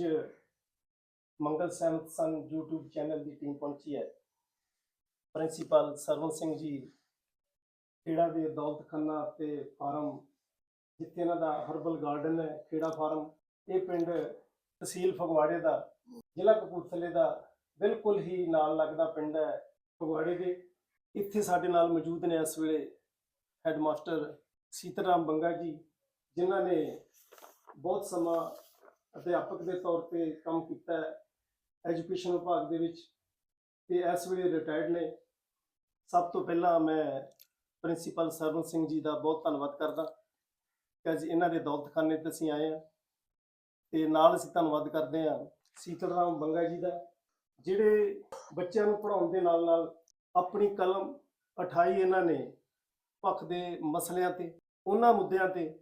ਅੱਜ ਮੰਗਲ ਸਹਿਮਤ ਸੰਘ YouTube ਚੈਨਲ ਦੀ ਟੀਮ ਪਹੁੰਚੀ ਹੈ। ਪ੍ਰਿੰਸੀਪਲ ਸਰਵਨ ਸਿੰਘ ਜੀ, ਖੇੜਾ ਦੇ ਦੌਲਤ ਖੰਨਾ ਤੇ ਫਾਰਮ ਜਿੱਥੇ ਇਹਨਾਂ ਦਾ ਹਰਬਲ ਗਾਰਡਨ ਹੈ, ਖੇੜਾ ਫਾਰਮ, ਇਹ ਪਿੰਡ ਤਹਿਸੀਲ ਫਗਵਾੜੇ ਦਾ, ਜ਼ਿਲ੍ਹਾ ਕਪੂਰਥਲੇ ਦਾ ਬਿਲਕੁਲ ਹੀ ਨਾਲ ਲੱਗਦਾ ਪਿੰਡ ਹੈ ਫਗਵਾੜੇ ਦੇ। ਇੱਥੇ ਸਾਡੇ ਨਾਲ ਮੌਜੂਦ ਨੇ ਇਸ ਵੇਲੇ ਹੈਡਮਾਸਟਰ ਸੀਤਾਰਾਮ ਬੰਗਾ ਜੀ, ਜਿਨ੍ਹਾਂ ਨੇ ਬਹੁਤ ਸਮਾਂ ਅਧਿਆਪਕ ਦੇ ਤੌਰ ਤੇ ਕੰਮ ਕੀਤਾ ਹੈ ਐਜੂਕੇਸ਼ਨ ਵਿਭਾਗ ਦੇ ਵਿੱਚ ਤੇ ਇਸ ਵੇਲੇ ਰਿਟਾਇਰਡ ਨੇ। ਸਭ ਤੋਂ ਪਹਿਲਾਂ ਮੈਂ ਪ੍ਰਿੰਸੀਪਲ ਸਰਵਨ ਸਿੰਘ ਜੀ ਦਾ ਬਹੁਤ ਧੰਨਵਾਦ ਕਰਦਾ ਕਿ ਅੱਜ ਇਹਨਾਂ ਦੇ ਦੌਲਤਖਾਨੇ ਤੇ ਅਸੀਂ ਆਏ ਹਾਂ ਤੇ ਨਾਲ ਅਸੀਂ ਧੰਨਵਾਦ ਕਰਦੇ ਹਾਂ ਸੀਤਲ ਰਾਮ ਬੰਗਾ ਜੀ ਦਾ, ਜਿਹੜੇ ਬੱਚਿਆਂ ਨੂੰ ਪੜ੍ਹਾਉਣ ਦੇ ਨਾਲ ਨਾਲ ਆਪਣੀ ਕਲਮ 28 ਇਹਨਾਂ ਨੇ ਪੱਖ ਦੇ ਮਸਲਿਆਂ ਤੇ, ਉਹਨਾਂ ਮੁੱਦਿਆਂ ਤੇ,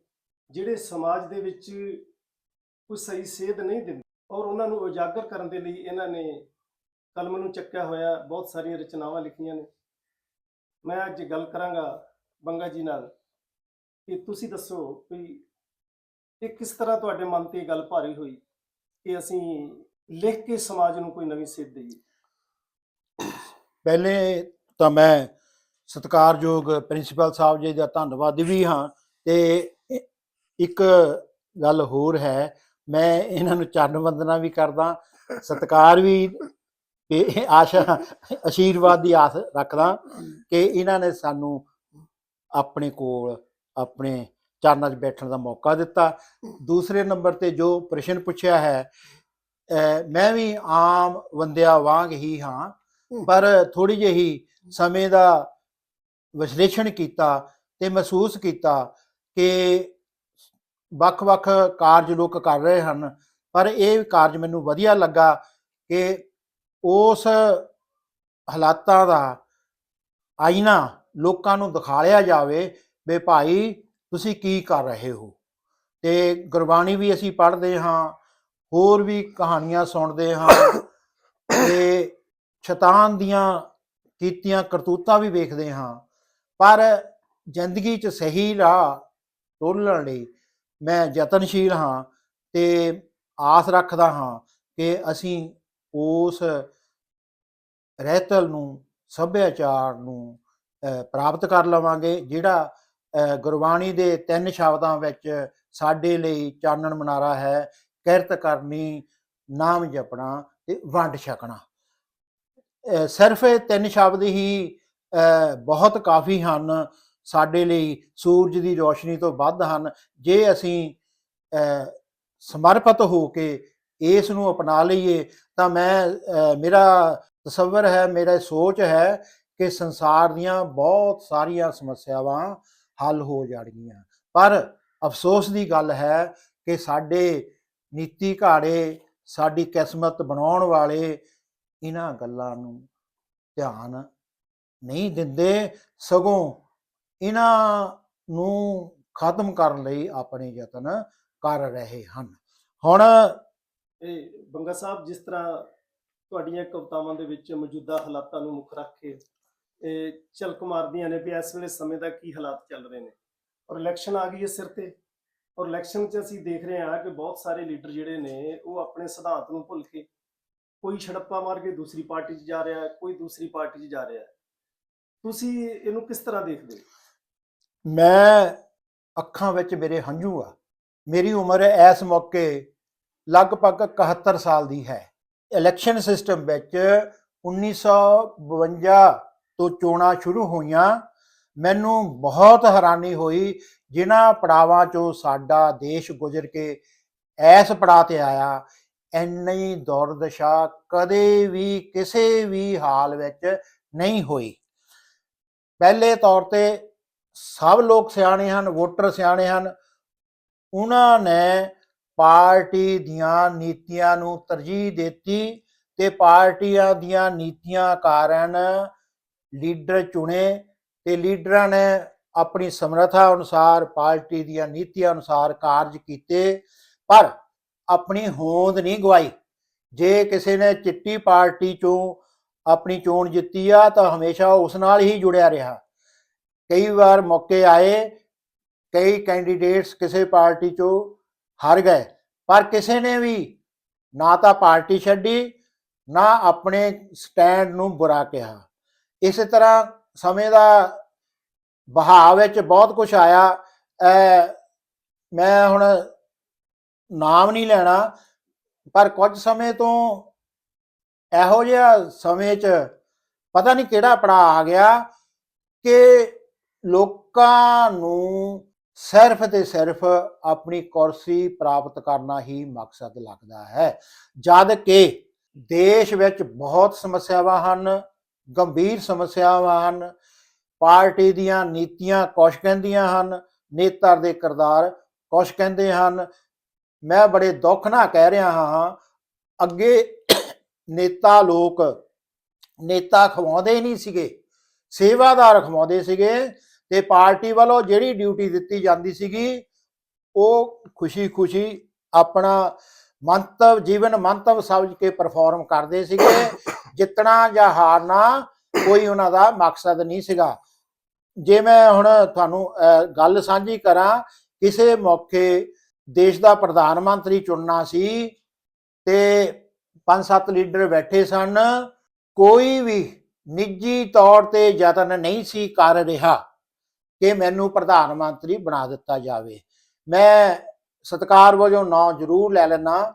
ਜਿਹੜੇ ਸਮਾਜ ਦੇ ਵਿੱਚ ਕੋਈ ਸਹੀ ਸੇਧ ਨਹੀਂ ਦਿੰਦੇ। ਔਰ ਉਹਨਾਂ ਨੂੰ ਉਜਾਗਰ ਕਰਨ ਦੇ ਲਈ ਇਹਨਾਂ ਨੇ ਕਲਮ ਨੂੰ ਚੱਕਿਆ ਹੋਇਆ, ਬਹੁਤ ਸਾਰੀਆਂ ਰਚਨਾਵਾਂ ਲਿਖੀਆਂ ਨੇ। ਮੈਂ ਅੱਜ ਗੱਲ ਕਰਾਂਗਾ ਬੰਗਾ ਜੀ ਨਾਲ ਕਿ ਤੁਸੀਂ ਦੱਸੋ ਵੀ ਇਹ ਕਿਸ ਤਰ੍ਹਾਂ ਤੁਹਾਡੇ ਮਨ ਤੇ ਗੱਲ ਭਾਰੀ ਹੋਈ ਕਿ ਅਸੀਂ ਲਿਖ ਕੇ ਸਮਾਜ ਨੂੰ ਕੋਈ ਨਵੀਂ ਸੇਧ ਦੇਈਏ? ਪਹਿਲੇ ਤਾਂ ਮੈਂ ਸਤਿਕਾਰਯੋਗ ਪ੍ਰਿੰਸੀਪਲ ਸਾਹਿਬ ਜੀ ਦਾ ਧੰਨਵਾਦ ਵੀ ਹਾਂ ਤੇ ਇੱਕ ਗੱਲ ਹੋਰ ਹੈ ਮੈਂ ਇਹਨਾਂ ਨੂੰ ਚਰਨ ਵੰਦਨਾ ਵੀ ਕਰਦਾ ਸਤਿਕਾਰ ਵੀ ਤੇ ਆਸ਼ਾ ਆਸ਼ੀਰਵਾਦ ਦੀ ਆਸ ਰੱਖਦਾ ਕਿ ਇਹਨਾਂ ਨੇ ਸਾਨੂੰ ਆਪਣੇ ਕੋਲ ਆਪਣੇ ਚਰਨਾਂ 'ਚ ਬੈਠਣ ਦਾ ਮੌਕਾ ਦਿੱਤਾ। ਦੂਸਰੇ ਨੰਬਰ ਤੇ ਜੋ ਪ੍ਰਸ਼ਨ ਪੁੱਛਿਆ ਹੈ ਮੈਂ ਵੀ ਆਮ ਬੰਦਿਆਂ ਵਾਂਗ ਹੀ ਹਾਂ ਪਰ ਥੋੜੀ ਜਿਹੀ ਸਮੇਂ ਦਾ ਵਿਸ਼ਲੇਸ਼ਣ ਕੀਤਾ ਤੇ ਮਹਿਸੂਸ ਕੀਤਾ ਕਿ ਵੱਖ-ਵੱਖ ਕਾਰਜ ਲੋਕ ਕਰ ਰਹੇ ਹਨ, ਪਰ ਇਹ ਕਾਰਜ ਮੈਨੂੰ ਵਧੀਆ ਲੱਗਾ ਕਿ ਉਸ ਹਾਲਾਤਾਂ ਦਾ ਆਈਨਾ ਲੋਕਾਂ ਨੂੰ ਦਿਖਾਲਿਆ ਜਾਵੇ ਵੀ ਭਾਈ ਤੁਸੀਂ ਕੀ ਕਰ ਰਹੇ ਹੋ। ਤੇ ਗੁਰਬਾਣੀ ਵੀ ਅਸੀਂ ਪੜ੍ਹਦੇ ਹਾਂ, ਹੋਰ ਵੀ ਕਹਾਣੀਆਂ ਸੁਣਦੇ ਹਾਂ ਤੇ ਸ਼ੈਤਾਨ ਦੀਆਂ ਕੀਤੀਆਂ ਕਰਤੂਤਾਂ ਵੀ ਵੇਖਦੇ ਹਾਂ, ਪਰ ਜ਼ਿੰਦਗੀ 'ਚ ਸਹੀ ਰਾਹ ਟੋਲਣ ਲਈ ਮੈਂ ਯਤਨਸ਼ੀਲ ਹਾਂ ਤੇ ਆਸ ਰੱਖਦਾ ਹਾਂ ਕਿ ਅਸੀਂ ਉਸ ਰਹਿਤਲ ਨੂੰ ਸੱਭਿਆਚਾਰ ਨੂੰ ਅਹ, ਪ੍ਰਾਪਤ ਕਰ ਲਵਾਂਗੇ ਜਿਹੜਾ ਅਹ, ਗੁਰਬਾਣੀ ਦੇ ਤਿੰਨ ਸ਼ਬਦਾਂ ਵਿੱਚ ਸਾਡੇ ਲਈ ਚਾਨਣ ਮਨਾਰਾ ਹੈ ਕਿਰਤ ਕਰਨੀ ਨਾਮ ਜਪਣਾ ਤੇ ਵੰਡ ਛਕਣਾ। ਸਿਰਫ ਇਹ ਤਿੰਨ ਸ਼ਬਦ ਹੀ ਅਹ ਬਹੁਤ ਕਾਫੀ ਹਨ। ਸਾਡੇ ਲਈ ਸੂਰਜ ਦੀ ਰੋਸ਼ਨੀ ਤੋਂ ਵੱਧ ਹਨ। ਜੇ ਅਸੀਂ, ਅਹ, ਸਮਰਪਿਤ ਹੋ ਕੇ ਇਸ ਨੂੰ ਅਪਣਾ ਲਈਏ, ਤਾਂ ਮੈਂ ਮੇਰਾ ਤਸਵਰ ਹੈ, ਮੇਰਾ ਸੋਚ ਹੈ ਕਿ ਸੰਸਾਰ ਦੀਆਂ ਬਹੁਤ ਸਾਰੀਆਂ ਸਮੱਸਿਆਵਾਂ ਹੱਲ ਹੋ ਜਾਣਗੀਆਂ। ਪਰ ਅਫਸੋਸ ਦੀ ਗੱਲ ਹੈ ਕਿ ਸਾਡੇ ਨੀਤੀ ਘਾੜੇ, ਸਾਡੀ ਕਿਸਮਤ ਬਣਾਉਣ ਵਾਲੇ ਇਹਨਾਂ ਗੱਲਾਂ ਨੂੰ ਧਿਆਨ ਨਹੀਂ ਦਿੰਦੇ। ਸਗੋਂ ਇਹਨਾਂ ਨੂੰ ਖਤਮ ਕਰਨ ਲਈ ਆਪਣੇ ਯਤਨ ਕਰ ਰਹੇ ਹਨ। ਹੁਣ ਇਹ ਬੰਗਾ ਸਾਹਿਬ, ਜਿਸ ਤਰ੍ਹਾਂ ਤੁਹਾਡੀਆਂ ਕਵਿਤਾਵਾਂ ਦੇ ਵਿੱਚ ਮੌਜੂਦਾ ਹਾਲਾਤਾਂ ਨੂੰ ਮੁੱਖ ਰੱਖ ਕੇ ਇਹ ਝਲਕ ਮਾਰਦੀਆਂ ਨੇ, ਵੀ ਇਸ ਵੇਲੇ ਸਮੇਂ ਦਾ ਕੀ ਹਾਲਾਤ ਚੱਲ ਰਹੇ ਨੇ? ਔਰ ਇਲੈਕਸ਼ਨ ਆ ਗਈ ਹੈ ਸਿਰ ਤੇ। ਔਰ ਇਲੈਕਸ਼ਨ 'ਚ ਅਸੀਂ ਦੇਖ ਰਹੇ ਹਾਂ ਕਿ ਬਹੁਤ ਸਾਰੇ ਲੀਡਰ ਜਿਹੜੇ ਨੇ, ਉਹ ਆਪਣੇ ਸਿਧਾਂਤ ਨੂੰ ਭੁੱਲ ਕੇ ਕੋਈ ਛੜੱਪਾ ਮਾਰ ਕੇ ਦੂਸਰੀ ਪਾਰਟੀ 'ਚ ਜਾ ਰਿਹਾ ਹੈ ਕੋਈ ਦੂਸਰੀ ਪਾਰਟੀ 'ਚ ਜਾ ਰਿਹਾ। ਹੈ ਤੁਸੀਂ ਇਹਨੂੰ ਕਿਸ ਤਰ੍ਹਾਂ ਦੇਖਦੇ ਹੋ? ਮੈਂ ਅੱਖਾਂ ਵਿੱਚ ਮੇਰੇ ਹੰਝੂ ਆ। ਮੇਰੀ ਉਮਰ ਇਸ ਮੌਕੇ ਲਗਭਗ 71 ਸਾਲ ਦੀ ਹੈ। ਇਲੈਕਸ਼ਨ ਸਿਸਟਮ ਵਿੱਚ 1952 ਤੋਂ ਚੋਣਾਂ ਸ਼ੁਰੂ ਹੋਈਆਂ। ਮੈਨੂੰ ਬਹੁਤ ਹੈਰਾਨੀ ਹੋਈ ਜਿਨ੍ਹਾਂ ਪੜਾਵਾਂ ਚੋਂ ਸਾਡਾ ਦੇਸ਼ ਗੁਜ਼ਰ ਕੇ ਐਸ ਪੜਾਅ ਤੇ ਆਇਆ। ਇੰਨੀ ਦੌਰਦਸ਼ਾ ਕਦੇ ਵੀ ਕਿਸੇ ਵੀ ਹਾਲ ਵਿੱਚ ਨਹੀਂ ਹੋਈ। ਪਹਿਲੇ ਤੌਰ ਤੇ ਸਭ ਲੋਕ ਸਿਆਣੇ ਹਨ, ਵੋਟਰ ਸਿਆਣੇ ਹਨ। ਉਹਨਾਂ ਨੇ ਪਾਰਟੀ ਦੀਆਂ ਨੀਤੀਆਂ ਨੂੰ ਤਰਜੀਹ ਦਿੱਤੀ ਤੇ ਪਾਰਟੀਆਂ ਦੀਆਂ ਨੀਤੀਆਂ ਕਾਰਨ ਲੀਡਰ ਚੁਣੇ ਤੇ ਲੀਡਰਾਂ ਨੇ ਆਪਣੀ ਸਮਰੱਥਾ ਅਨੁਸਾਰ, ਪਾਰਟੀ ਦੀਆਂ ਨੀਤੀਆਂ ਅਨੁਸਾਰ ਕਾਰਜ ਕੀਤੇ, ਪਰ ਆਪਣੀ ਹੋਂਦ ਨਹੀਂ ਗਵਾਈ। ਜੇ ਕਿਸੇ ਨੇ ਚਿੱਟੀ ਪਾਰਟੀ ਚੋਂ ਆਪਣੀ ਚੋਣ ਜਿੱਤੀ ਆ, ਤਾਂ ਹਮੇਸ਼ਾ ਉਸ ਨਾਲ ਹੀ ਜੁੜਿਆ ਰਿਹਾ। ਕਈ ਵਾਰ ਮੌਕੇ ਆਏ, ਕਈ ਕੈਂਡੀਡੇਟਸ ਕਿਸੇ ਪਾਰਟੀ ਚੋਂ ਹਾਰ ਗਏ, ਪਰ ਕਿਸੇ ਨੇ ਵੀ ਨਾ ਤਾਂ ਪਾਰਟੀ ਛੱਡੀ, ਨਾ ਆਪਣੇ ਸਟੈਂਡ ਨੂੰ ਬੁਰਾ ਕਿਹਾ। ਇਸੇ ਤਰ੍ਹਾਂ ਸਮੇਂ ਦਾ ਬਹਾਅ ਵਿੱਚ ਬਹੁਤ ਕੁਝ ਆਇਆ। ਮੈਂ ਹੁਣ ਨਾਮ ਨਹੀਂ ਲੈਣਾ, ਪਰ ਕੁਝ ਸਮੇਂ ਤੋਂ ਇਹੋ ਜਿਹਾ ਸਮੇਂ 'ਚ ਪਤਾ ਨਹੀਂ ਕਿਹੜਾ ਪੜਾ ਆ ਗਿਆ ਕਿ ਲੋਕਾਂ ਨੂੰ ਸਿਰਫ ਤੇ ਸਿਰਫ ਆਪਣੀ ਕੁਰਸੀ ਪ੍ਰਾਪਤ ਕਰਨਾ ਹੀ ਮਕਸਦ ਲੱਗਦਾ ਹੈ। ਜਦ ਕਿ ਦੇਸ਼ ਵਿੱਚ ਬਹੁਤ ਸਮੱਸਿਆਵਾਂ ਹਨ, ਗੰਭੀਰ ਸਮੱਸਿਆਵਾਂ ਹਨ, ਪਾਰਟੀ ਦੀਆਂ ਨੀਤੀਆਂ ਕੁਛ ਕਹਿੰਦੀਆਂ ਹਨ, ਨੇਤਾ ਦੇ ਕਿਰਦਾਰ ਕੁਛ ਕਹਿੰਦੇ ਹਨ। ਮੈਂ ਬੜੇ ਦੁੱਖ ਨਾਲ ਕਹਿ ਰਿਹਾ ਹਾਂ, ਅੱਗੇ ਨੇਤਾ ਲੋਕ ਨੇਤਾ ਖਵਾਉਂਦੇ ਨਹੀਂ ਸੀਗੇ, ਸੇਵਾਦਾਰ ਖਵਾਉਂਦੇ ਸੀਗੇ ਤੇ ਪਾਰਟੀ ਵੱਲੋਂ ਜਿਹੜੀ ਡਿਊਟੀ ਦਿੱਤੀ ਜਾਂਦੀ ਸੀਗੀ, ਉਹ ਖੁਸ਼ੀ-ਖੁਸ਼ੀ ਆਪਣਾ ਮੰਤਵ, ਜੀਵਨ ਮੰਤਵ ਸਮਝ ਕੇ ਪਰਫਾਰਮ ਕਰਦੇ ਸੀਗੇ। ਜਿੱਤਣਾ ਜਾਂ ਹਾਰਨਾ ਕੋਈ ਉਹਨਾਂ ਦਾ ਮਕਸਦ ਨਹੀਂ ਸੀਗਾ। ਜੇ ਮੈਂ ਹੁਣ ਤੁਹਾਨੂੰ ਗੱਲ ਸਾਂਝੀ ਕਰਾਂ, ਕਿਸੇ ਮੌਕੇ ਦੇਸ਼ ਦਾ ਪ੍ਰਧਾਨ ਮੰਤਰੀ ਚੁਣਨਾ ਸੀ ਤੇ ਪੰਜ ਸੱਤ ਲੀਡਰ ਬੈਠੇ ਸਨ, ਕੋਈ ਵੀ ਨਿੱਜੀ ਤੌਰ ਤੇ ਯਤਨ ਨਹੀਂ ਸੀ ਕਰ ਰਿਹਾ। ਕਿ ਮੈਨੂੰ ਪ੍ਰਧਾਨ ਮੰਤਰੀ ਬਣਾ ਦਿੱਤਾ ਜਾਵੇ। ਮੈਂ ਸਤਕਾਰ ਵਜੋਂ ਨਾਂ ਜ਼ਰੂਰ ਲੈ ਲੈਣਾ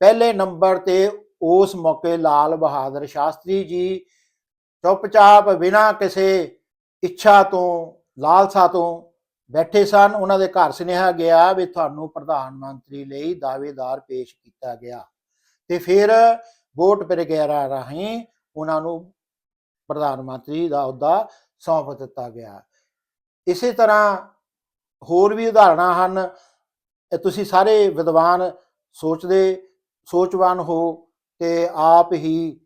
ਪਹਿਲੇ ਨੰਬਰ ਤੇ ਉਸ ਮੌਕੇ ਲਾਲ ਬਹਾਦਰ ਸ਼ਾਸਤਰੀ ਜੀ ਚੁੱਪਚਾਪ ਬਿਨਾਂ ਕਿਸੇ ਇੱਛਾ ਤੋਂ, ਲਾਲਸਾ ਤੋਂ ਬੈਠੇ ਸਨ। ਉਹਨਾਂ ਦੇ ਘਰ ਸੁਨੇਹਾ ਗਿਆ ਵੀ ਤੁਹਾਨੂੰ ਪ੍ਰਧਾਨ ਮੰਤਰੀ ਲਈ ਦਾਅਵੇਦਾਰ ਪੇਸ਼ ਕੀਤਾ ਗਿਆ। ਤੇ ਫਿਰ ਵੋਟ ਵਗੈਰਾ ਰਾਹੀਂ ਉਹਨਾਂ ਨੂੰ ਪ੍ਰਧਾਨ ਮੰਤਰੀ ਦਾ ਅਹੁਦਾ ਸੌਂਪ ਦਿੱਤਾ ਗਿਆ। ਇਸੇ ਤਰ੍ਹਾਂ ਹੋਰ ਵੀ ਉਦਾਹਰਣਾਂ ਹਨ। ਇਹ ਤੁਸੀਂ ਸਾਰੇ ਵਿਦਵਾਨ ਸੋਚਦੇ ਸੋਚਵਾਨ ਹੋ ਤੇ ਆਪ ਹੀ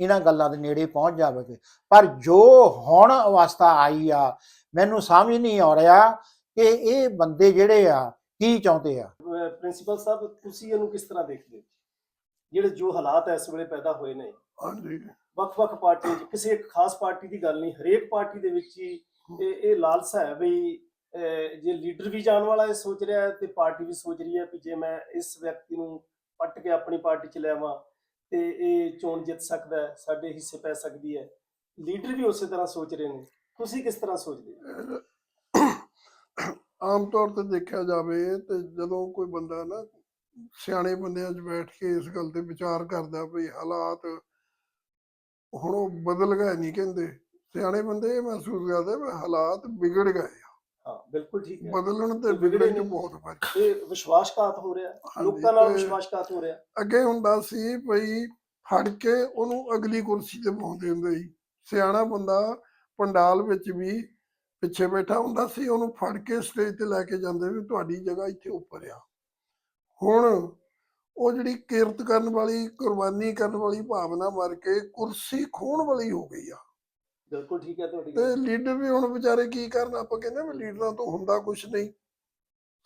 ਇਹਨਾਂ ਗੱਲਾਂ ਦੇ ਨੇੜੇ ਪਹੁੰਚ ਜਾਵੋਗੇ। ਪਰ ਜੋ ਹੁਣ ਅਵਸਥਾ ਆਈ ਆ ਮੈਨੂੰ ਸਮਝ ਨਹੀਂ ਆ ਰਿਹਾ ਕਿ ਇਹ ਬੰਦੇ ਜਿਹੜੇ ਆ ਕੀ ਚਾਹੁੰਦੇ ਆ। ਪ੍ਰਿੰਸੀਪਲ ਸਾਹਿਬ ਤੁਸੀਂ ਇਹਨੂੰ ਕਿਸ ਤਰ੍ਹਾਂ ਦੇਖਦੇ ਹੋ? ਜਿਹੜੇ ਜੋ ਹਾਲਾਤ ਇਸ ਵੇਲੇ ਪੈਦਾ ਹੋਏ ਨੇ। ਹਾਂਜੀ। ਵੱਖ-ਵੱਖ ਪਾਰਟੀਆਂ 'ਚ ਕਿਸੇ ਇੱਕ ਖਾਸ ਪਾਰਟੀ ਦੀ ਗੱਲ ਨਹੀਂ ਹਰੇਕ ਪਾਰਟੀ ਦੇ ਵਿੱਚ ਹੀ ਇਹ ਇਹ ਲਾਲਸਾ ਹੈ ਵੀ ਜੇ ਲੀਡਰ ਵੀ ਜਾਣ ਵਾਲਾ ਇਹ ਸੋਚ ਰਿਹਾ ਹੈ ਤੇ ਪਾਰਟੀ ਵੀ ਸੋਚ ਰਹੀ ਹੈ ਕਿ ਜੇ ਮੈਂ ਇਸ ਵਿਅਕਤੀ ਨੂੰ ਪੱਟ ਕੇ ਆਪਣੀ ਪਾਰਟੀ 'ਚ ਲਿਆਵਾਂ ਤੇ ਇਹ ਚੋਣ ਜਿੱਤ ਸਕਦਾ ਹੈ, ਸਾਡੇ ਹਿੱਸੇ ਪੈ ਸਕਦੀ ਹੈ। ਲੀਡਰ ਵੀ ਉਸੇ ਤਰ੍ਹਾਂ ਸੋਚ ਰਹੇ ਨੇ। ਤੁਸੀਂ ਕਿਸ ਤਰ੍ਹਾਂ ਸੋਚਦੇ ਹੋ? ਆਮ ਤੌਰ ਤੇ ਦੇਖਿਆ ਜਾਵੇ ਤੇ ਜਦੋਂ ਕੋਈ ਬੰਦਾ ਨਾ ਸਿਆਣੇ ਬੰਦਿਆਂ 'ਚ ਬੈਠ ਕੇ ਇਸ ਗੱਲ ਤੇ ਵਿਚਾਰ ਕਰਦਾ ਵੀ ਹਾਲਾਤ ਹੁਣ ਉਹ ਬਦਲ ਗਏ ਨਹੀਂ ਕਹਿੰਦੇ। ਸਿਆਣੇ ਬੰਦੇ ਇਹ ਮਹਿਸੂਸ ਕਰਦੇ ਵੀ ਹਾਲਾਤ ਵਿਗੜ ਗਏ ਆ। ਹਾਂ ਬਿਲਕੁਲ ਠੀਕ ਹੈ। ਬਦਲਣ ਤੇ ਵਿਗੜਨ 'ਚ। ਬਹੁਤ ਫ਼ਰਕ ਇਹ ਵਿਸ਼ਵਾਸਘਾਤ ਹੋ ਰਿਹਾ ਲੋਕਾਂ ਨਾਲ ਵਿਸ਼ਵਾਸਘਾਤ ਹੋ ਰਿਹਾ। ਅੱਗੇ ਹੁੰਦਾ ਸੀ ਭਈ ਫੜ ਕੇ ਉਹਨੂੰ ਅਗਲੀ ਕੁਰਸੀ ਤੇ ਪਾਉਂਦੇ ਹੁੰਦੇ ਸੀ ਸਿਆਣਾ ਬੰਦਾ ਪੰਡਾਲ ਵਿੱਚ ਵੀ ਪਿੱਛੇ ਬੈਠਾ ਹੁੰਦਾ ਸੀ ਉਹਨੂੰ ਫੜ ਕੇ ਸਟੇਜ ਤੇ ਲੈ ਕੇ ਜਾਂਦੇ ਵੀ ਤੁਹਾਡੀ ਜਗ੍ਹਾ ਇੱਥੇ ਉੱਪਰ ਆ। ਹੁਣ ਉਹ ਜਿਹੜੀ ਕਿਰਤ ਕਰਨ ਵਾਲੀ ਕੁਰਬਾਨੀ ਕਰਨ ਵਾਲੀ ਭਾਵਨਾ ਮਰ ਕੇ ਕੁਰਸੀ ਖੋਣ ਵਾਲੀ ਹੋ ਗਈ ਆ। ਬਿਲਕੁਲ ਠੀਕ ਹੈ ਤੁਹਾਡੀ ਤੇ। ਲੀਡਰ ਵੀ ਹੁਣ ਵਿਚਾਰੇ ਕੀ ਕਰਨ ਆਪਾਂ ਕਹਿੰਦੇ ਵੀ ਲੀਡਰਾਂ ਤੋਂ ਹੁੰਦਾ ਕੁਝ ਨਹੀਂ।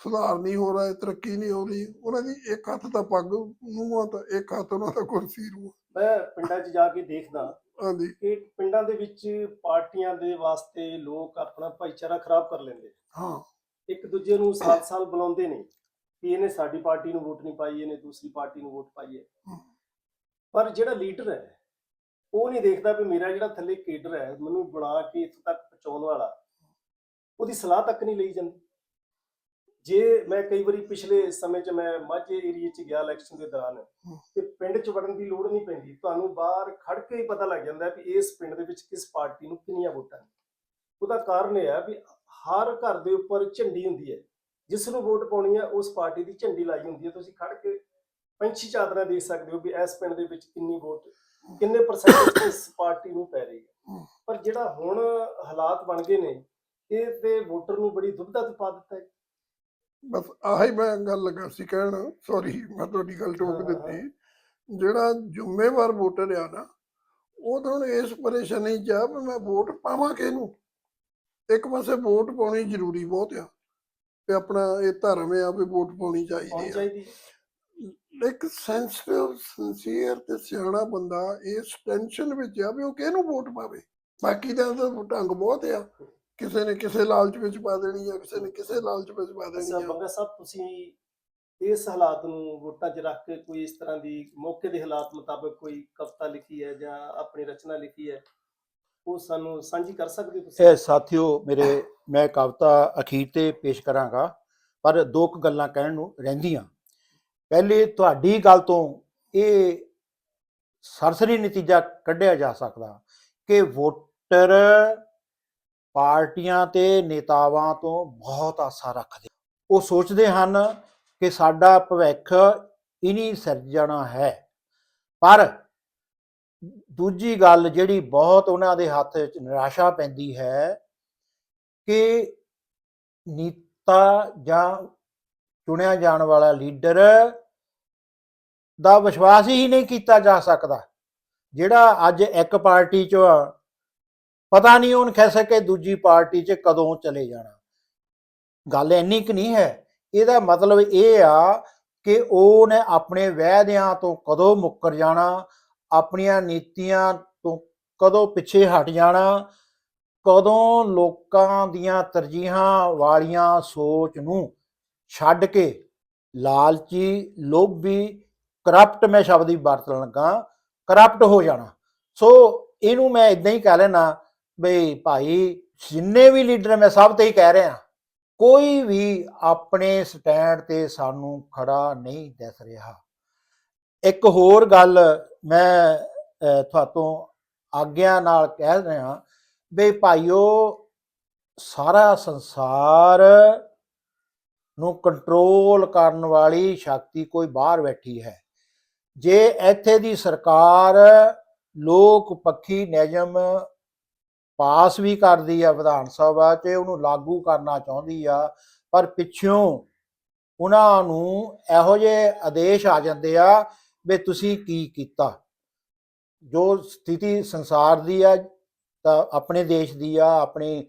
ਸੁਧਾਰ ਨਹੀਂ ਹੋ ਰਿਹਾ ਤਰੱਕੀ ਨਹੀਂ ਹੋ ਰਹੀ। ਉਹਨਾਂ ਦੀ ਇੱਕ ਹੱਥ ਤਾਂ ਪੱਗ ਨੂੰ ਆ ਤਾਂ ਇੱਕ ਹੱਥ ਉਹਨਾਂ ਦਾ ਕੁਰਸੀ ਨੂੰ ਮੈਂ ਪਿੰਡਾਂ 'ਚ ਜਾ ਕੇ ਦੇਖਦਾ ਹਾਂਜੀ। ਕਿ ਪਿੰਡਾਂ ਦੇ ਵਿੱਚ ਪਾਰਟੀਆਂ ਦੇ ਵਾਸਤੇ ਲੋਕ ਆਪਣਾ ਭਾਈਚਾਰਾ ਖਰਾਬ ਕਰ ਲੈਂਦੇ। ਹਾਂ। ਇੱਕ ਦੂਜੇ ਨੂੰ ਸਾਲ-ਸਾਲ ਬੁਲਾਉਂਦੇ ਨੇ ਕਿ ਇਹਨੇ ਸਾਡੀ ਪਾਰਟੀ ਨੂੰ ਵੋਟ ਨਹੀਂ ਪਾਈ ਇਹਨੇ ਦੂਸਰੀ ਪਾਰਟੀ ਨੂੰ ਵੋਟ ਪਾਈ ਹੈ। ਪਰ ਜਿਹੜਾ ਲੀਡਰ ਹੈ ਉਹ ਨਹੀਂ ਦੇਖਦਾ ਵੀ ਮੇਰਾ ਜਿਹੜਾ ਥੱਲੇ ਕੇਡਰ ਹੈ ਮੈਨੂੰ ਬਣਾ ਕੇ ਇੱਥੋਂ ਤੱਕ ਪਹੁੰਚਾਉਣ ਵਾਲਾ ਉਹਦੀ ਸਲਾਹ ਤੱਕ ਨਹੀਂ ਲਈ ਜਾਂਦੀ। ਜੇ ਮੈਂ ਕਈ ਵਾਰੀ ਪਿਛਲੇ ਸਮੇਂ 'ਚ ਮੈਂ ਮਾਝੇ ਏਰੀਏ 'ਚ ਗਿਆ ਇਲੈਕਸ਼ਨ ਦੇ ਦੌਰਾਨ। ਤੇ ਪਿੰਡ 'ਚ ਵੜਨ ਦੀ ਲੋੜ ਨਹੀਂ ਪੈਂਦੀ ਤੁਹਾਨੂੰ ਬਾਹਰ ਖੜ ਕੇ ਹੀ ਪਤਾ ਲੱਗ ਜਾਂਦਾ ਵੀ ਇਸ ਪਿੰਡ ਦੇ ਵਿੱਚ ਕਿਸ ਪਾਰਟੀ ਨੂੰ ਕਿੰਨੀਆਂ ਵੋਟਾਂ ਨੇ। ਉਹਦਾ ਕਾਰਨ ਇਹ ਹੈ ਵੀ ਹਰ ਘਰ ਦੇ ਉੱਪਰ ਝੰਡੀ ਹੁੰਦੀ ਹੈ। ਜਿਸ ਨੂੰ ਵੋਟ ਪਾਉਣੀ ਹੈ ਉਸ ਪਾਰਟੀ ਦੀ ਝੰਡੀ ਲਾਈ ਹੁੰਦੀ ਹੈ। ਤੁਸੀਂ ਖੜ ਕੇ ਪੰਛੀ ਚਾਦਰਾਂ ਦੇਖ ਸਕਦੇ ਹੋ ਵੀ ਇਸ ਪਿੰਡ ਦੇ ਵਿੱਚ ਕਿੰਨੀ ਵੋਟ ਕਿੰਨੇ ਪਰਸੈਂਟ ਇਸ ਪਾਰਟੀ ਨੂੰ ਪੈ ਰਹੀ ਹੈ। ਪਰ ਜਿਹੜਾ ਹੁਣ ਹਾਲਾਤ ਬਣ ਗਏ ਨੇ ਇਹ ਤੇ ਵੋਟਰ ਨੂੰ ਬੜੀ ਦੁਬਿਧਾ ਚ ਪਾ ਦਿੱਤਾ ਹੈ। ਬਸ ਆਹੀ ਮੈਂ ਗੱਲ ਲੱਗਾ ਸੀ ਕਹਿਣ ਸੌਰੀ ਮੈਂ ਤੁਹਾਡੀ ਗੱਲ ਟੋਕ ਦਿੱਤੀ। ਜਿਹੜਾ ਜ਼ਿੰਮੇਵਾਰ ਵੋਟਰ ਆ ਨਾ ਉਹ ਤਾਂ ਹੁਣ ਇਸ ਪਰੇਸ਼ਾਨੀ ਚ ਆ ਵੀ ਮੈਂ ਵੋਟ ਪਾਵਾਂ ਕਿਹਨੂੰ? ਇੱਕ ਪਾਸੇ ਵੋਟ ਪਾਉਣੀ ਜ਼ਰੂਰੀ ਬਹੁਤ ਆ ਤੇ ਆਪਣਾ ਇਹ ਧਰਮ ਆ ਵੀ ਵੋਟ ਪਾਉਣੀ ਚਾਹੀਦੀ ਆ। ਇੱਕ ਸੈਂਸਿਟਿਵ ਸਿੰਸੀਅਰ ਤੇ ਸਿਆਣਾ ਬੰਦਾ ਇਸ ਟੈਨਸ਼ਨ ਵਿੱਚ ਆ ਵੀ ਉਹ ਕਿਹਨੂੰ ਵੋਟ ਪਾਵੇ? ਬਾਕੀ ਦਾ ਤਾਂ ਢੰਗ ਬਹੁਤ ਆ। ਕਿਸੇ ਨੇ ਕਿਸੇ ਲਾਲਚ ਵਿੱਚ ਪਾ ਦੇਣੀ ਆ ਕਿਸੇ ਨੇ ਕਿਸੇ ਲਾਲਚ ਵਿੱਚ ਪਾ ਦੇਣੀ ਆ। ਬੰਗਾ ਸਾਹਿਬ ਤੁਸੀਂ ਇਸ ਹਾਲਾਤ ਨੂੰ ਵੋਟਾਂ 'ਚ ਰੱਖ ਕੇ ਕੋਈ ਇਸ ਤਰ੍ਹਾਂ ਦੀ ਮੌਕੇ ਦੇ ਹਾਲਾਤ ਮੁਤਾਬਕ ਕੋਈ ਕਵਿਤਾ ਲਿਖੀ ਹੈ ਜਾਂ ਆਪਣੀ ਰਚਨਾ ਲਿਖੀ ਹੈ ਉਹ ਸਾਨੂੰ ਸਾਂਝੀ ਕਰ ਸਕਦੇ ਤੁਸੀਂ? ਇਹ ਸਾਥੀਓ ਮੇਰੇ ਮੈਂ ਕਵਿਤਾ ਅਖੀਰ ਤੇ ਪੇਸ਼ ਕਰਾਂਗਾ ਪਰ ਦੋ ਕੁ ਗੱਲਾਂ ਕਹਿਣ ਨੂੰ ਰਹਿੰਦੀਆਂ। ਪਹਿਲੇ ਤੁਹਾਡੀ ਗੱਲ ਤੋਂ ਇਹ ਸਰਸਰੀ ਨਤੀਜਾ ਕੱਢਿਆ ਜਾ ਸਕਦਾ ਕਿ ਵੋਟਰ ਪਾਰਟੀਆਂ ਤੇ ਨੇਤਾਵਾਂ ਤੋਂ ਬਹੁਤ ਆਸਾ ਰੱਖਦੇ ਉਹ ਸੋਚਦੇ ਹਨ ਕਿ ਸਾਡਾ ਭਵਿੱਖ ਇਨੀ ਸਿਰਜਣਾ ਹੈ। ਪਰ ਦੂਜੀ ਗੱਲ ਜਿਹੜੀ ਬਹੁਤ ਉਹਨਾਂ ਦੇ ਹੱਥ ਵਿੱਚ ਨਿਰਾਸ਼ਾ ਪੈਂਦੀ ਹੈ ਕਿ ਨੀਤਾ ਜਾਂ ਚੁਣਿਆ ਜਾਣ ਵਾਲਾ ਲੀਡਰ ਦਾ ਵਿਸ਼ਵਾਸ ਹੀ ਨਹੀਂ ਕੀਤਾ ਜਾ ਸਕਦਾ। ਜਿਹੜਾ ਅੱਜ ਇੱਕ ਪਾਰਟੀ 'ਚ ਆ, ਪਤਾ ਨਹੀਂ ਉਹਨ ਕਹਿ ਸਕੇ ਦੂਜੀ ਪਾਰਟੀ 'ਚ ਕਦੋਂ ਚਲੇ ਜਾਣਾ। ਗੱਲ ਇੰਨੀ ਕੁ ਨਹੀਂ ਹੈ। ਇਹਦਾ ਮਤਲਬ ਇਹ ਆ ਕਿ ਉਹਨੇ ਆਪਣੇ ਵਾਅਦਿਆਂ ਤੋਂ ਕਦੋਂ ਮੁੱਕਰ ਜਾਣਾ ਆਪਣੀਆਂ ਨੀਤੀਆਂ ਤੋਂ ਕਦੋਂ ਪਿੱਛੇ ਹਟ ਜਾਣਾ ਕਦੋਂ ਲੋਕਾਂ ਦੀਆਂ ਤਰਜੀਹਾਂ ਵਾਲੀਆਂ ਸੋਚ ਨੂੰ ਛੱਡ ਕੇ ਲਾਲਚੀ ਲੋਭੀ ਕਰਪਟ ਮੈਂ ਸ਼ਬਦ ਹੀ ਵਰਤਣ ਲੱਗਾ ਕਰਪਟ ਹੋ ਜਾਣਾ। ਸੋ ਇਹਨੂੰ ਮੈਂ ਇਦਾਂ ਹੀ ਕਹਿ ਲੈਣਾ ਬਈ ਭਾਈ, ਜਿੰਨੇ ਵੀ ਲੀਡਰ ਮੈਂ ਸਭ ਤੇ ਹੀ ਕਹਿ ਰਿਹਾ, ਕੋਈ ਵੀ ਆਪਣੇ ਸਟੈਂਡ ਤੇ ਸਾਨੂੰ ਖੜਾ ਨਹੀਂ ਦਿਸ ਰਿਹਾ। ਇੱਕ ਹੋਰ ਗੱਲ ਮੈਂ ਤੁਹਾਤੋਂ ਆਗਿਆ ਨਾਲ ਕਹਿ ਰਿਹਾ ਵੀ ਭਾਈਓ, ਸਾਰਾ ਸੰਸਾਰ ਨੂੰ ਕੰਟਰੋਲ ਕਰਨ ਵਾਲੀ ਸ਼ਕਤੀ ਕੋਈ ਬਾਹਰ ਬੈਠੀ ਹੈ। ਜੇ ਇੱਥੇ ਦੀ ਸਰਕਾਰ ਲੋਕ ਪੱਖੀ ਨਿਯਮ ਪਾਸ ਵੀ ਕਰਦੀ ਆ ਵਿਧਾਨ ਸਭਾ 'ਚ, ਉਹਨੂੰ ਲਾਗੂ ਕਰਨਾ ਚਾਹੁੰਦੀ ਆ, ਪਰ ਪਿੱਛੋਂ ਉਹਨਾਂ ਨੂੰ ਇਹੋ ਜਿਹੇ ਆਦੇਸ਼ ਆ ਜਾਂਦੇ ਆ ਵੀ ਤੁਸੀਂ ਕੀ ਕੀਤਾ। ਜੋ ਸਥਿਤੀ ਸੰਸਾਰ ਦੀ ਆ, ਤਾਂ ਆਪਣੇ ਦੇਸ਼ ਦੀ ਆ, ਆਪਣੇ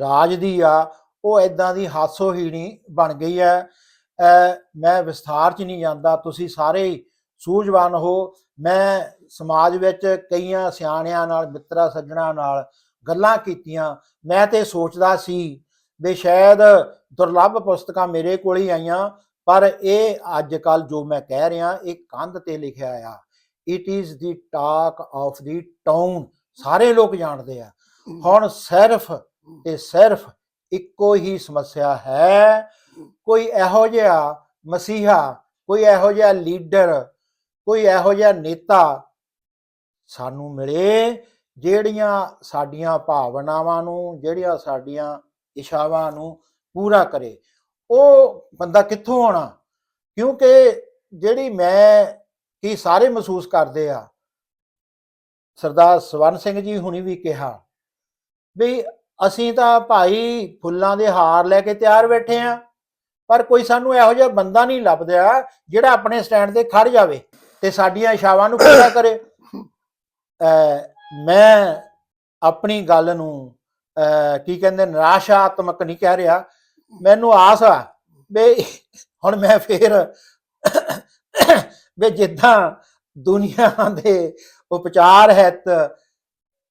ਰਾਜ ਦੀ ਆ, ਉਹ ਇਦਾਂ ਦੀ ਹਾਸੋਹੀਣੀ ਬਣ ਗਈ ਹੈ ਅਹ ਮੈਂ ਵਿਸਥਾਰ ਚ ਨਹੀਂ ਜਾਂਦਾ, ਤੁਸੀਂ ਸਾਰੇ ਸੂਝਵਾਨ ਹੋ। ਮੈਂ ਸਮਾਜ ਵਿੱਚ ਕਈਆਂ ਸਿਆਣਿਆਂ ਨਾਲ, ਮਿੱਤਰਾਂ, ਸੱਜਣਾ ਨਾਲ ਗੱਲਾਂ ਕੀਤੀਆਂ। ਮੈਂ ਤੇ ਸੋਚਦਾ ਸੀ ਵੀ ਸ਼ਾਇਦ ਦੁਰਲੱਭ ਪੁਸਤਕਾਂ ਮੇਰੇ ਕੋਲ ਹੀ ਆਈਆਂ, ਪਰ ਇਹ ਅੱਜ ਕੱਲ ਜੋ ਮੈਂ ਕਹਿ ਰਿਹਾ, ਇਹ ਕੰਧ ਤੇ ਲਿਖਿਆ ਆ। It is the talk of the town ਸਾਰੇ ਲੋਕ ਜਾਣਦੇ ਆ। ਹੁਣ ਸਿਰਫ ਤੇ ਸਿਰਫ ਇੱਕੋ ਹੀ ਸਮੱਸਿਆ ਹੈ। ਕੋਈ ਇਹੋ ਜਿਹਾ ਮਸੀਹਾ, ਕੋਈ ਇਹੋ ਜਿਹਾ ਲੀਡਰ ਕੋਈ ਇਹੋ ਜਿਹਾ ਨੇਤਾ ਸਾਨੂੰ ਮਿਲੇ ਜਿਹੜੀਆਂ ਸਾਡੀਆਂ ਭਾਵਨਾਵਾਂ ਨੂੰ, ਜਿਹੜੀਆਂ ਸਾਡੀਆਂ ਇਸ਼ਾਵਾਂ ਨੂੰ ਪੂਰਾ ਕਰੇ। ਉਹ ਬੰਦਾ ਕਿੱਥੋਂ ਆਉਣਾ? ਕਿਉਂਕਿ ਜਿਹੜੀ ਮੈਂ, ਕੀ ਸਾਰੇ ਮਹਿਸੂਸ ਕਰਦੇ ਆ। ਸਰਦਾਰ ਸਵਰਨ ਸਿੰਘ ਜੀ ਹੁਣੀ ਵੀ ਕਿਹਾ ਵੀ ਅਸੀਂ ਤਾਂ ਭਾਈ ਫੁੱਲਾਂ ਦੇ ਹਾਰ ਲੈ ਕੇ ਤਿਆਰ ਬੈਠੇ ਆ, ਪਰ ਕੋਈ ਸਾਨੂੰ ਇਹੋ ਜਿਹਾ ਬੰਦਾ ਨਹੀਂ ਲੱਭਦਾ ਜਿਹੜਾ ਆਪਣੇ ਸਟੈਂਡ ਤੇ ਖੜ ਜਾਵੇ। ਤੇ ਸਾਡੀਆਂ ਇਸ਼ਾਵਾਂ ਨੂੰ ਪੂਰਾ ਕਰੇ। ਮੈਂ ਆਪਣੀ ਗੱਲ ਨੂੰ ਕੀ ਕਹਿੰਦੇ, ਨਿਰਾਸ਼ਾਤਮਕ ਨਹੀਂ ਕਹਿ ਰਿਹਾ। ਮੈਨੂੰ ਆਸ ਆ ਵੀ ਹੁਣ ਮੈਂ ਫੇਰ ਵੀ ਜਿੱਦਾਂ ਦੁਨੀਆ ਦੇ ਉਪਚਾਰ ਹਿੱਤ,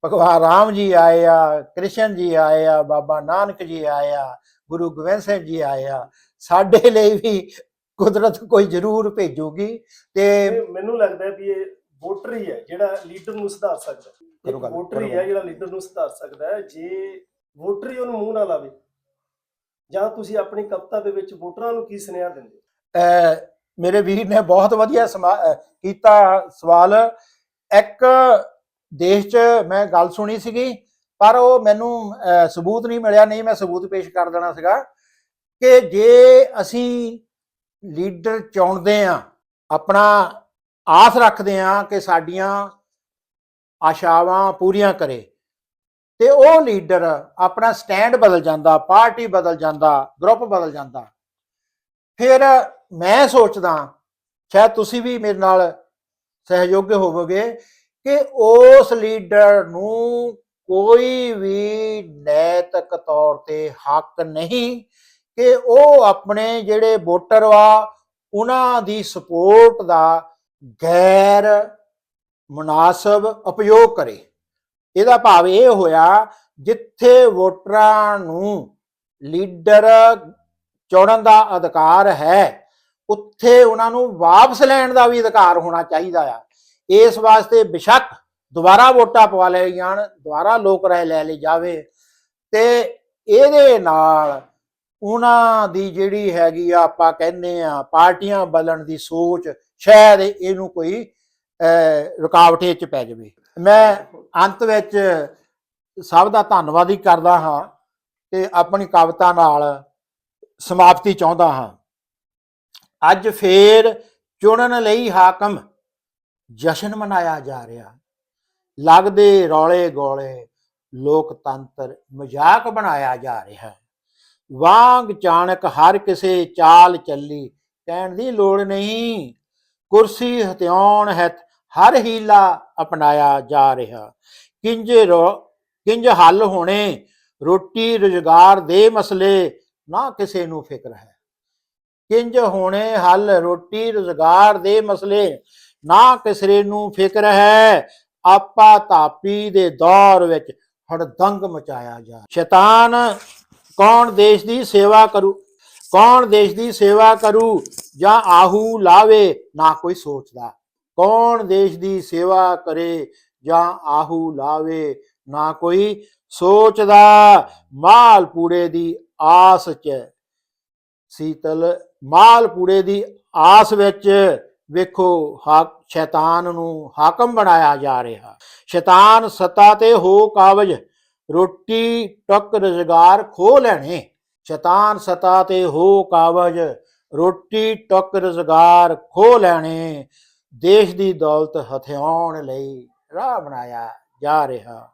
ਭਗਵਾਨ ਰਾਮ ਜੀ ਆਏ ਆ, ਕ੍ਰਿਸ਼ਨ ਜੀ ਆਏ ਆ, ਬਾਬਾ ਨਾਨਕ ਜੀ ਆਏ ਆ, ਗੁਰੂ ਗੋਬਿੰਦ ਸਿੰਘ ਜੀ ਆਏ ਆ, ਸਾਡੇ ਲਈ ਵੀ ਕੁਦਰਤ ਕੋਈ ਜ਼ਰੂਰ ਭੇਜੂਗੀ ਤੇ ਇਹ ਮੈਨੂੰ ਲੱਗਦਾ ਹੈ ਵੀ ਇਹ ਵੋਟਰ ਹੀ ਹੈ ਜਿਹੜਾ ਲੀਡਰ ਨੂੰ ਸੁਧਾਰ ਸਕਦਾ ਹੈ। ਕਰੋ ਇੱਕ ਗੱਲ, ਵੋਟਰ ਹੀ ਹੈ ਜਿਹੜਾ ਲੀਡਰ ਨੂੰ ਸੁਧਾਰ ਸਕਦਾ ਹੈ। ਜੇ ਵੋਟਰ ਹੀ ਉਹਨੂੰ ਮੂੰਹ ਨਾ ਲਾਵੇ ਜਾਂ ਤੁਸੀਂ ਆਪਣੀ ਕਵਿਤਾ ਦੇ ਵਿੱਚ ਵੋਟਰਾਂ ਨੂੰ ਕੀ ਸੁਨੇਹਾ ਦਿੰਦੇ ਹੋ? ਅਹ ਮੇਰੇ ਵੀਰ ਨੇ ਬਹੁਤ ਵਧੀਆ ਸਮਾ- ਅਹ ਕੀਤਾ ਸਵਾਲ। ਇੱਕ ਦੇਸ਼ 'ਚ ਮੈਂ ਗੱਲ ਸੁਣੀ ਸੀਗੀ ਪਰ ਉਹ ਮੈਨੂੰ ਅਹ ਸਬੂਤ ਨਹੀਂ ਮਿਲਿਆ ਨਹੀਂ ਮੈਂ ਸਬੂਤ ਪੇਸ਼ ਕਰ ਦੇਣਾ ਸੀਗਾ ਕਿ ਜੇ ਅਸੀਂ ਲੀਡਰ ਚੁਣਦੇ ਆ, ਆਪਣਾ ਆਸ ਰੱਖਦੇ ਆ ਕਿ ਸਾਡੀਆਂ ਆਸ਼ਾਵਾਂ ਪੂਰੀਆਂ ਕਰੇ। ਤੇ ਉਹ ਲੀਡਰ ਆਪਣਾ ਸਟੈਂਡ ਬਦਲ ਜਾਂਦਾ, ਪਾਰਟੀ ਬਦਲ ਜਾਂਦਾ, ਗਰੁੱਪ ਬਦਲ ਜਾਂਦਾ। ਫਿਰ ਮੈਂ ਸੋਚਦਾ, ਸ਼ਾਇਦ ਤੁਸੀਂ ਵੀ ਮੇਰੇ ਨਾਲ ਸਹਿਯੋਗ ਹੋਵੋਗੇ ਕਿ ਉਸ ਲੀਡਰ ਨੂੰ ਕੋਈ ਵੀ ਨੈਤਿਕ ਤੌਰ ਤੇ ਹੱਕ ਨਹੀਂ ਕਿ ਉਹ ਆਪਣੇ ਜਿਹੜੇ ਵੋਟਰ ਵਾ ਉਹਨਾਂ ਦੀ ਸਪੋਰਟ ਦਾ ਗੈਰ ਮੁਨਾਸਬ ਉਪਯੋਗ ਕਰੇ। ਇਹਦਾ ਭਾਵ ਇਹ ਹੋਇਆ, ਜਿੱਥੇ ਵੋਟਰਾਂ ਨੂੰ ਲੀਡਰ ਚੁਣਨ ਦਾ ਅਧਿਕਾਰ ਹੈ, ਉੱਥੇ ਉਹਨਾਂ ਨੂੰ ਵਾਪਸ ਲੈਣ ਦਾ ਵੀ ਅਧਿਕਾਰ ਹੋਣਾ ਚਾਹੀਦਾ ਆ। ਇਸ ਵਾਸਤੇ ਬਿਸ਼ੱਕ ਦੁਬਾਰਾ ਵੋਟਾਂ ਪਵਾ ਲਏ ਜਾਣ, ਦੁਬਾਰਾ ਲੋਕ ਰਾਏ ਲੈ ਲਈ ਜਾਵੇ ਤੇ ਇਹਦੇ ਨਾਲ ਉਹਨਾਂ ਦੀ ਜਿਹੜੀ ਹੈਗੀ ਆ ਆਪਾਂ ਕਹਿੰਦੇ ਆ ਪਾਰਟੀਆਂ ਬਦਲਣ ਦੀ ਸੋਚ ਸ਼ਾਇਦ ਇਹਨੂੰ ਕੋਈ ਅਹ, ਰੁਕਾਵਟ ਚ ਪੈ ਜਾਵੇ। ਮੈਂ ਅੰਤ ਵਿੱਚ ਸਭ ਦਾ ਧੰਨਵਾਦ ਹੀ ਕਰਦਾ ਹਾਂ ਤੇ ਆਪਣੀ ਕਵਿਤਾ ਨਾਲ ਸਮਾਪਤੀ ਚਾਹੁੰਦਾ ਹਾਂ। ਅੱਜ ਫੇਰ ਚੁਣਨ ਲਈ ਹਾਕਮ ਜਸ਼ਨ ਮਨਾਇਆ ਜਾ ਰਿਹਾ। ਲੱਗਦੇ ਰੌਲੇ ਗੋਲੇ ਲੋਕਤੰਤਰ ਮਜ਼ਾਕ ਬਣਾਇਆ ਜਾ ਰਿਹਾ। ਹੈ ਵਾਂਗ ਚਾਣਕ ਹਰ ਕਿਸੇ ਚਾਲ ਚੱਲੀ, ਕਹਿਣ ਦੀ ਲੋੜ ਨਹੀਂ। ਕੁਰਸੀ ਹਥਿਆਉਣ ਹੈ ਹਰ ਹੀਲਾ ਅਪਣਾਇਆ ਜਾ ਰਿਹਾ। ਕਿੰਜ ਰੋ- ਕਿੰਜ ਹੱਲ ਹੋਣੇ? ਰੋਟੀ ਰੁਜ਼ਗਾਰ ਦੇ ਮਸਲੇ, ਨਾ ਕਿਸੇ ਨੂੰ ਫਿਕਰ ਹੈ। ਕਿੰਜ ਹੋਣੇ ਹੱਲ? ਰੋਟੀ ਰੁਜ਼ਗਾਰ ਦੇ ਮਸਲੇ, ਨਾ ਕਿਸੇ ਨੂੰ ਫਿਕਰ ਹੈ। ਆਪਾ ਤਾਪੀ ਦੇ ਦੌਰ ਵਿੱਚ ਹੜਦੰਗ ਮਚਾਇਆ ਜਾ। ਸ਼ੈਤਾਨ ਕੌਣ ਦੇਸ਼ ਦੀ ਸੇਵਾ ਕਰੂ? ਕੌਣ ਦੇਸ਼ ਦੀ ਸੇਵਾ ਕਰੂ ਜਾਂ ਆਹੂ ਲਾਵੇ? ਨਾ ਕੋਈ ਸੋਚਦਾ। ਕੌਣ ਦੇਸ਼ ਦੀ ਸੇਵਾ ਕਰੇ ਜਾਂ ਆਹੂ ਲਾਵੇ? ਨਾ ਕੋਈ ਸੋਚਦਾ। ਮਾਲ ਪੂੜੇ ਦੀ ਆਸ ਚ। ਸੀਤਲ ਮਾਲ ਪੂੜੇ ਦੀ ਆਸ ਵਿੱਚ ਵੇਖੋ ਹਾਕ, ਸ਼ੈਤਾਨ ਨੂੰ ਹਾਕਮ ਬਣਾਇਆ ਜਾ ਰਿਹਾ। ਸ਼ੈਤਾਨ ਸੱਤਾ ਤੇ ਹੋ ਕਾਬਜ ਰੋਟੀ ਟੱਕ ਰੁਜ਼ਗਾਰ ਖੋ ਲੈਣੇ। ਸ਼ੈਤਾਨ ਸਤਾ ਤੇ ਹੋ ਕਾਬਜ ਰੋਟੀ ਟੱਕ ਰੁਜ਼ਗਾਰ ਖੋ ਲੈਣੇ। ਦੇਸ਼ ਦੀ ਦੌਲਤ ਹਥਿਆਉਣ ਲਈ ਰਾਹ ਬਣਾਇਆ ਜਾ ਰਿਹਾ।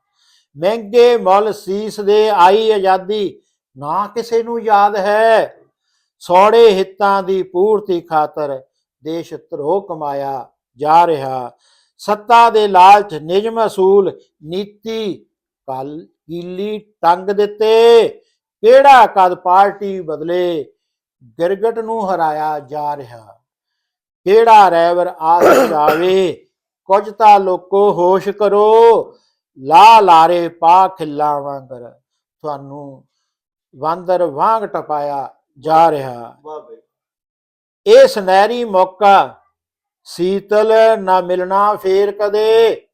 ਮਹਿੰਗੇ ਮੁੱਲ ਸੀਸ ਦੇ ਆਈ ਆਜ਼ਾਦੀ, ਨਾ ਕਿਸੇ ਨੂੰ ਯਾਦ ਹੈ। ਸੌੜੇ ਹਿੱਤਾਂ ਦੀ ਪੂਰਤੀ ਖਾਤਰ ਦੇਸ਼ ਧਰੋਹ ਕਮਾਇਆ ਜਾ ਰਿਹਾ। ਸੱਤਾ ਦੇ ਲਾਲਚ, ਨਿਯਮ ਅਸੂਲ, ਨੀਤੀ, ਕਲ ਕੀਲੀ ਟੰਗ ਦਿੱਤੇ। ਕਿਹੜਾ ਕਦ ਪਾਰਟੀ ਬਦਲੇ? ਗਿਰਗਟ ਨੂੰ ਹਰਾਇਆ ਜਾ ਰਿਹਾ। ਕਿਹੜਾ ਰੈਵਰ ਆਸ ਜਾਵੇ? ਕੁਝ ਤਾਂ ਲੋਕੋ ਹੋਸ਼ ਕਰੋ। ਲਾ ਲਾਰੇ ਪਾ ਖਿੱਲਾ ਵਾਂਗਰ। ਤੁਹਾਨੂੰ ਵਾਂਦਰ ਵਾਂਗ ਟਪਾਇਆ ਜਾ ਰਿਹਾ। ਇਹ ਸੁਨਹਿਰੀ ਮੌਕਾ ਸੀਤਲ ਨਾ ਮਿਲਣਾ ਫੇਰ ਕਦੇ।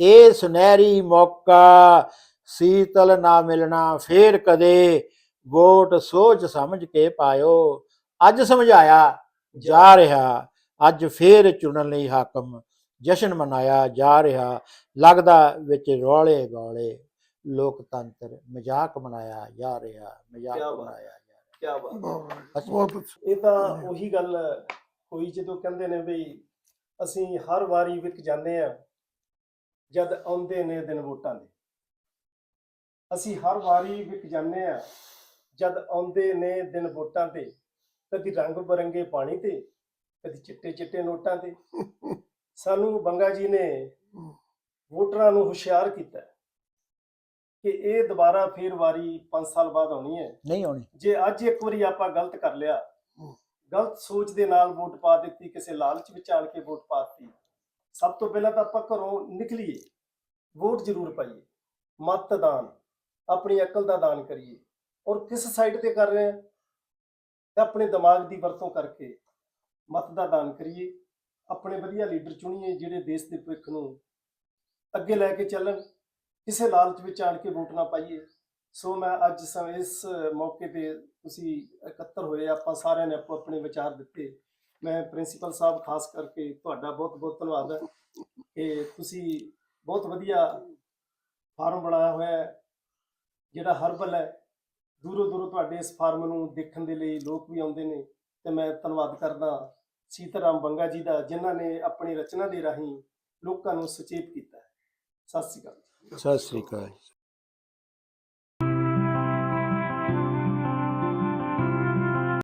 ਇਹ ਸੁਨਹਿਰੀ ਮੌਕਾ ਸੀਤਲ ਨਾ ਮਿਲਣਾ ਫੇਰ ਕਦੇ ਵੋਟ ਸੋਚ ਸਮਝ ਕੇ ਪਾਇਓ। ਅੱਜ ਸਮਝਾਇਆ ਜਾ ਰਿਹਾ ਅੱਜ ਫੇਰ ਚੁਣਨ ਲਈ ਹਾਕਮ ਜਸ਼ਨ ਮਨਾਇਆ ਜਾ ਰਿਹਾ। ਲੱਗਦਾ ਵਿੱਚ ਰੌਲੇ ਗੋਲੇ ਲੋਕਤੰਤਰ ਮਜ਼ਾਕ ਬਣਾਇਆ ਜਾ ਰਿਹਾ ਮਜ਼ਾਕ। ਬਣਾਇਆ ਜਾ ਕੀ ਬਾਤ। ਇਹ ਤਾਂ ਉਹੀ ਗੱਲ ਹੋਈ ਜਦੋਂ ਕਹਿੰਦੇ ਨੇ ਵੀ ਅਸੀਂ ਹਰ ਵਾਰੀ ਵਿਕ ਜਾਂਦੇ ਆ ਜਦ ਆਉਂਦੇ ਨੇ ਦਿਨ ਵੋਟਾਂ ਦੇ। ਅਸੀਂ ਹਰ ਵਾਰੀ ਵਿਕ ਜਾਂਦੇ ਆ ਜਦ ਆਉਂਦੇ ਨੇ ਦਿਨ ਵੋਟਾਂ ਤੇ ਕਦੀ ਰੰਗ ਬਰੰਗੇ ਪਾਣੀ ਤੇ ਕਦੀ ਚਿੱਟੇ ਚਿੱਟੇ ਨੋਟਾਂ ਤੇ। ਸਾਨੂੰ ਬੰਗਾ ਜੀ ਨੇ ਵੋਟਰਾਂ ਨੂੰ ਹੁਸ਼ਿਆਰ ਕੀਤਾ ਕਿ ਇਹ ਦੁਬਾਰਾ ਫੇਰ ਵਾਰੀ 5 ਸਾਲ ਬਾਅਦ ਆਉਣੀ ਹੈ। ਨਹੀਂ ਹੋਣੀ ਜੇ ਅੱਜ ਇੱਕ ਵਾਰੀ ਆਪਾਂ ਗਲਤ ਕਰ ਲਿਆ। ਗਲਤ ਸੋਚ ਦੇ ਨਾਲ ਵੋਟ ਪਾ ਦਿੱਤੀ ਕਿਸੇ ਲਾਲਚ ਵਿੱਚ ਆਣ ਕੇ ਵੋਟ ਪਾਤੀ ਸਭ ਤੋਂ ਪਹਿਲਾਂ ਤਾਂ ਆਪਾਂ ਘਰੋਂ ਨਿਕਲੀਏ। ਵੋਟ ਜ਼ਰੂਰ ਪਾਈਏ। ਮਤਦਾਨ। ਆਪਣੀ ਅਕਲ ਦਾ ਦਾਨ ਕਰੀਏ। ਔਰ ਕਿਸ ਸਾਈਡ ਤੇ ਕਰ ਰਹੇ ਆ? ਤੇ ਆਪਣੇ ਦਿਮਾਗ ਦੀ ਵਰਤੋਂ ਕਰਕੇ ਮਤ ਦਾ ਦਾਨ ਕਰੀਏ। ਆਪਣੇ ਵਧੀਆ ਲੀਡਰ ਚੁਣੀਏ ਜਿਹੜੇ ਦੇਸ਼ ਦੇ ਭਵਿੱਖ ਨੂੰ ਅੱਗੇ ਲੈ ਕੇ ਚੱਲਣ। ਕਿਸੇ ਲਾਲਚ ਵਿੱਚ ਆਣ ਕੇ ਵੋਟ ਨਾ ਪਾਈਏ। ਸੋ ਮੈਂ ਅੱਜ ਸ- ਇਸ ਮੌਕੇ ਤੇ ਤੁਸੀਂ ਇਕੱਤਰ ਹੋਏ, ਆਪਾਂ ਸਾਰਿਆਂ ਨੇ ਆਪੋ ਆਪਣੇ ਵਿਚਾਰ ਦਿੱਤੇ। ਮੈਂ ਪ੍ਰਿੰਸੀਪਲ ਸਾਹਿਬ, ਖਾਸ ਕਰਕੇ ਤੁਹਾਡਾ ਬਹੁਤ ਬਹੁਤ ਧੰਨਵਾਦ ਹੈ ਕਿ ਤੁਸੀਂ ਬਹੁਤ ਵਧੀਆ ਫਾਰਮ ਬਣਾਇਆ ਹੋਇਆ ਹੈ। ਜਿਹੜਾ ਹਰਬਲ ਹੈ, ਦੂਰੋਂ ਦੂਰੋਂ ਤੁਹਾਡੇ ਇਸ ਫਾਰਮ ਨੂੰ ਦੇਖਣ ਦੇ ਲਈ ਲੋਕ ਵੀ ਆਉਂਦੇ ਨੇ ਤੇ ਮੈਂ ਧੰਨਵਾਦ ਕਰਦਾ ਸੀਤਾਰਾਮ ਬੰਗਾ ਜੀ ਦਾ, ਜਿਨ੍ਹਾਂ ਨੇ ਆਪਣੀ ਰਚਨਾ ਦੇ ਰਾਹੀਂ ਲੋਕਾਂ ਨੂੰ ਸੁਚੇਤ ਕੀਤਾ ਹੈ। ਸਤਿ ਸ਼੍ਰੀ ਅਕਾਲ। ਸਤਿ ਸ੍ਰੀ ਅਕਾਲ